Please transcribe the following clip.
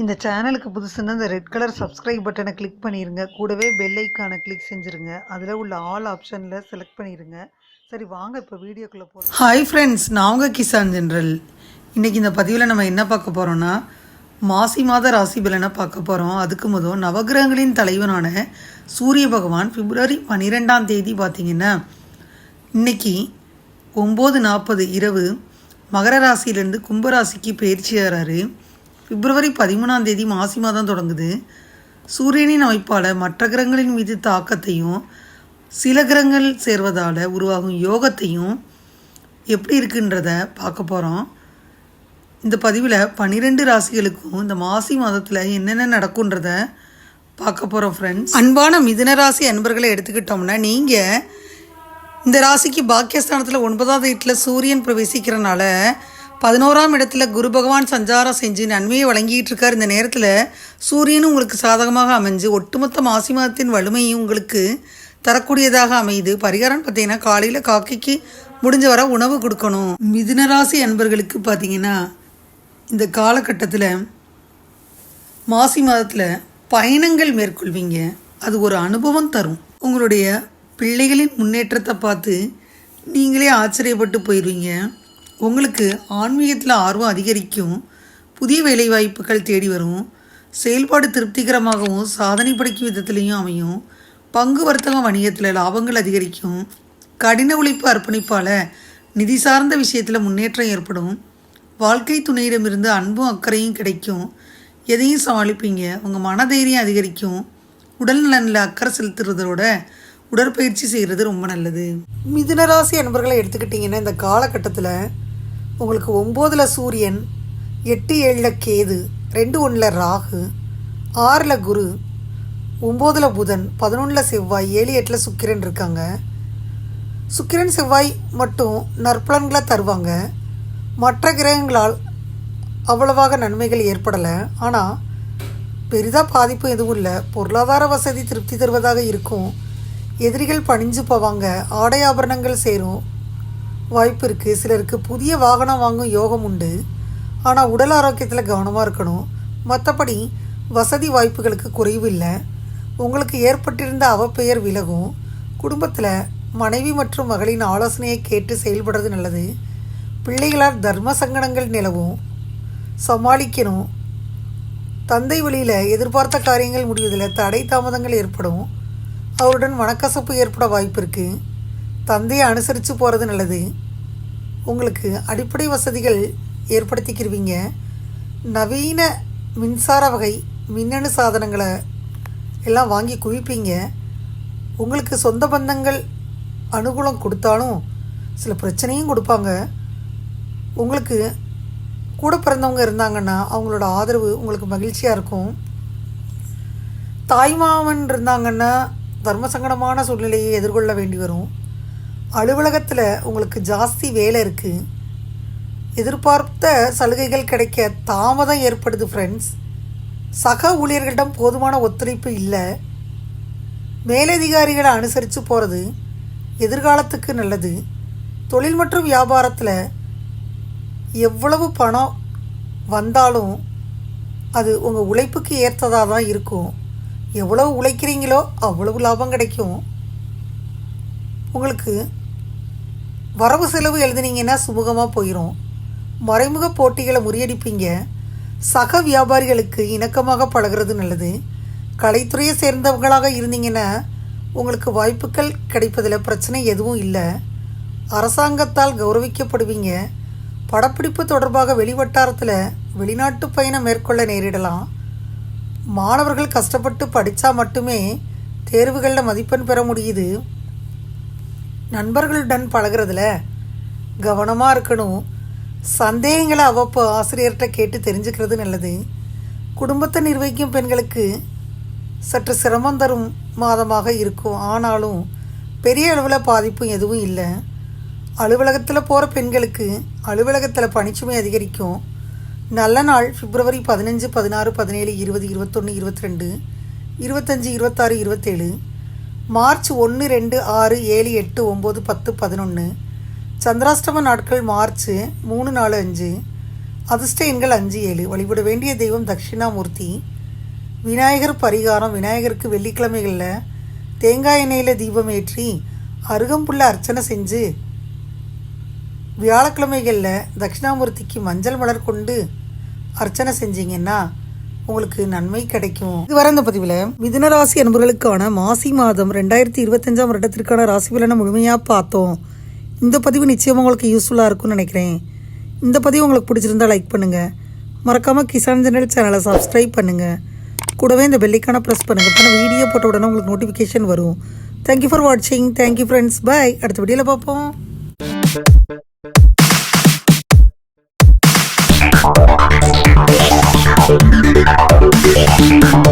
இந்த சேனலுக்கு புதுசுன்னா இந்த ரெட் கலர் சப்ஸ்கிரைப் பட்டனை கிளிக் பண்ணிடுங்க கூடவே பெல் ஐக்கானை கிளிக் செஞ்சுருங்க. அதில் உள்ள ஆல் ஆப்ஷனில் செலக்ட் பண்ணிடுங்க சரி வாங்க இப்போ வீடியோக்குள்ளே போகலாம் ஹாய் ஃப்ரெண்ட்ஸ் நான் உங்கள் கிசான் ஜென்ரல் இன்றைக்கி இந்த பதிவில் நம்ம என்ன பார்க்க போகிறோன்னா மாசி மாத ராசி பலனை பார்க்க போகிறோம் அதுக்கு முதல் நவகிரகங்களின் தலைவனான சூரிய பகவான் பிப்ரவரி பன்னிரெண்டாம் தேதி பார்த்தீங்கன்னா இன்னைக்கு ஒம்பது நாற்பது இரவு மகர ராசியிலேருந்து கும்பராசிக்கு பயிற்சி ஆகிறாரு பிப்ரவரி பதிமூணாம் தேதி மாசி மாதம் தொடங்குது. சூரியனின் அமைப்பால் மற்ற கிரகங்களின் மீது தாக்கத்தையும் சில கிரகங்கள் சேர்வதால் உருவாகும் யோகத்தையும் எப்படி இருக்குன்றத பார்க்க போகிறோம் இந்த பதிவில் பன்னிரெண்டு ராசிகளுக்கும் இந்த மாசி மாதத்தில் என்னென்ன நடக்குன்றத பார்க்க போகிறோம் ஃப்ரெண்ட்ஸ் அன்பான மிதுன ராசி அன்பர்களை எடுத்துக்கிட்டோம்னா நீங்கள் இந்த ராசிக்கு பாக்கியஸ்தானத்தில் ஒன்பதாவது வீட்டில் சூரியன் பிரவேசிக்கிறனால பதினோராம் இடத்துல குரு பகவான் சஞ்சாரம் செஞ்சு நன்மையை வழங்கிட்டு இருக்கார் இந்த நேரத்தில் சூரியனும் உங்களுக்கு சாதகமாக அமைஞ்சு ஒட்டுமொத்த மாசி மாதத்தின் வலிமையும் உங்களுக்கு தரக்கூடியதாக அமையுது. பரிகாரம் பார்த்தீங்கன்னா காலையில் காக்கைக்கு முடிஞ்ச வர உணவு கொடுக்கணும். மிதுனராசி அன்பர்களுக்கு பார்த்தீங்கன்னா இந்த காலகட்டத்தில் மாசி மாதத்தில் பயணங்கள் மேற்கொள்வீங்க. அது ஒரு அனுபவம் தரும். உங்களுடைய பிள்ளைகளின் முன்னேற்றத்தை பார்த்து நீங்களே ஆச்சரியப்பட்டு போயிடுவீங்க உங்களுக்கு ஆன்மீகத்தில் ஆர்வம் அதிகரிக்கும் புதிய வேலைவாய்ப்புகள் தேடி வரும் செயல்பாடு திருப்திகரமாகவும் சாதனை படைக்கும் விதத்துலேயும் அமையும் பங்கு வர்த்தக வணிகத்தில் லாபங்கள் அதிகரிக்கும் கடின உழைப்பு அர்ப்பணிப்பால் நிதி சார்ந்த விஷயத்தில் முன்னேற்றம் ஏற்படும் வாழ்க்கை துணையிடமிருந்து அன்பும் அக்கறையும் கிடைக்கும் எதையும் சமாளிப்பீங்க உங்கள் மனதைரியம் அதிகரிக்கும் உடல் நலனில் அக்கறை செலுத்துறதோட உடற்பயிற்சி செய்கிறது ரொம்ப நல்லது. மிதுனராசி அன்பர்களை எடுத்துக்கிட்டிங்கன்னா இந்த காலகட்டத்தில் உங்களுக்கு ஒம்போதில் சூரியன் எட்டு ஏழில் கேது ரெண்டு ஒன்றில் ராகு ஆறில் குரு ஒம்போதில் புதன் பதினொன்றில் செவ்வாய் ஏழு எட்டில் சுக்கிரன் இருக்காங்க. சுக்கிரன் செவ்வாய் மட்டும் நற்பலன்களை தருவாங்க. மற்ற கிரகங்களால் அவ்வளவாக நன்மைகள் ஏற்படலை. ஆனால் பெரிதாக பாதிப்பு எதுவும் இல்லை. பொருளாதார வசதி திருப்தி தருவதாக இருக்கும். எதிரிகள் பணிஞ்சு போவாங்க. ஆடை ஆபரணங்கள் சேரும். வாய்ப்பு இருக்குது சிலருக்கு புதிய வாகனம் வாங்கும் யோகம் உண்டு. ஆனால் உடல் ஆரோக்கியத்தில் கவனமாக இருக்கணும். மற்றபடி வசதி வாய்ப்புகளுக்கு குறைவு இல்லை. உங்களுக்கு ஏற்பட்டிருந்த அவப்பெயர் விலகும். குடும்பத்தில் மனைவி மற்றும் மகளின் ஆலோசனையை கேட்டு செயல்படுறது நல்லது. பிள்ளைகளால் தர்ம சங்கடங்கள் நிலவும். சமாளிக்கணும். தந்தை வழியில் எதிர்பார்த்த காரியங்கள் முடிவதில் தடை தாமதங்கள் ஏற்படும். அவருடன் மனக்கசப்பு ஏற்பட வாய்ப்பு இருக்குது தந்தையை அனுசரித்து போகிறது நல்லது. உங்களுக்கு அடிப்படை வசதிகள் ஏற்படுத்திக்கிருவீங்க. நவீன மின்சார வகை மின்னணு சாதனங்களை எல்லாம் வாங்கி குவிப்பீங்க. உங்களுக்கு சொந்த பந்தங்கள் அனுகூலம் கொடுத்தாலும் சில பிரச்சனையும் கொடுப்பாங்க. உங்களுக்கு கூட பிறந்தவங்க இருந்தாங்கன்னா அவங்களோட ஆதரவு உங்களுக்கு மகிழ்ச்சியாக இருக்கும். தாய்மாமன் இருந்தாங்கன்னா தர்ம சங்கடமான சூழ்நிலையை எதிர்கொள்ள வேண்டி வரும். அலுவலகத்தில் உங்களுக்கு ஜாஸ்தி வேலை இருக்குது எதிர்பார்த்த சலுகைகள் கிடைக்க தாமதம் ஏற்படுது ஃப்ரெண்ட்ஸ் சக ஊழியர்களிடம் போதுமான ஒத்துழைப்பு இல்லை. மேலதிகாரிகளை அனுசரித்து போகிறது எதிர்காலத்துக்கு நல்லது. தொழில் மற்றும் வியாபாரத்தில் எவ்வளவு பணம் வந்தாலும் அது உங்கள் உழைப்புக்கு ஏற்றதாக தான் இருக்கும். எவ்வளவு உழைக்கிறீங்களோ அவ்வளவு லாபம் கிடைக்கும். உங்களுக்கு வரவு செலவு எழுதுனீங்கன்னா சுமூகமாக போயிடும் மறைமுக போட்டிகளை முறியடிப்பீங்க. சக வியாபாரிகளுக்கு இணக்கமாக பழகிறது நல்லது. கலைத்துறையை சேர்ந்தவங்களாக இருந்தீங்கன்னா உங்களுக்கு வாய்ப்புகள் கிடைப்பதில் பிரச்சனை எதுவும் இல்லை. அரசாங்கத்தால் கௌரவிக்கப்படுவீங்க. படப்பிடிப்பு தொடர்பாக வெளிவட்டாரத்தில் வெளிநாட்டு பயணம் மேற்கொள்ள நேரிடலாம். மாணவர்கள் கஷ்டப்பட்டு படித்தா மட்டுமே தேர்வுகளில் மதிப்பெண் பெற முடியுது. நண்பர்களுடன் பழகிறதுல கவனமாக இருக்கணும். சந்தேகங்களை அவ்வப்போ ஆசிரியர்கிட்ட கேட்டு தெரிஞ்சுக்கிறது நல்லது. குடும்பத்தை நிர்வகிக்கும் பெண்களுக்கு சற்று சிரமம் தரும் மாதமாக இருக்கும். ஆனாலும் பெரிய அளவில் பாதிப்பும் எதுவும் இல்லை. அலுவலகத்தில் போகிற பெண்களுக்கு அலுவலகத்தில் பணிச்சுமை அதிகரிக்கும். நல்ல நாள் பிப்ரவரி பதினஞ்சு பதினாறு பதினேழு இருபது இருபத்தொன்று இருபத்தி ரெண்டு இருபத்தஞ்சி இருபத்தாறு இருபத்தேழு. மார்ச் ஒன்று ரெண்டு ஆறு ஏழு எட்டு ஒம்பது பத்து பதினொன்று சந்திராஷ்டம நாட்கள் மார்ச் மூணு நாலு அஞ்சு. அதிர்ஷ்ட எண்கள் அஞ்சு ஏழு. வழிபட வேண்டிய தெய்வம் தட்சிணாமூர்த்தி. விநாயகர் பரிகாரம். விநாயகருக்கு வெள்ளிக்கிழமைகளில் தேங்காய் எண்ணெயில் தீபம் ஏற்றி அருகம்புல்ல அர்ச்சனை செஞ்சு வியாழக்கிழமைகளில் தட்சிணாமூர்த்திக்கு மஞ்சள் மலர் கொண்டு அர்ச்சனை செஞ்சீங்கன்னா உங்களுக்கு நன்மை கிடைக்கும். இதுவரை இந்த பதிவில் மிதுன ராசி அன்பர்களுக்கான மாசி மாதம் ரெண்டாயிரத்தி இருபத்தஞ்சாம் வருடத்திற்கான ராசி பலனை முழுமையாக பார்த்தோம். இந்த பதிவு நிச்சயமாக உங்களுக்கு யூஸ்ஃபுல்லாக இருக்கும்னு நினைக்கிறேன். இந்த பதிவு உங்களுக்கு பிடிச்சிருந்தா லைக் பண்ணுங்கள் மறக்காமல் கிசான் ஜெனரல் சேனலை சப்ஸ்கிரைப் பண்ணுங்கள் கூடவே இந்த பெல்லைக்கான ப்ரெஸ் பண்ணுங்கள் அப்போ வீடியோ போட்ட உடனே உங்களுக்கு நோட்டிஃபிகேஷன் வரும். தேங்க்யூ ஃபார் வாட்சிங் தேங்க்யூ ஃப்ரெண்ட்ஸ் பை அடுத்த வீடியோவில் பார்ப்போம்.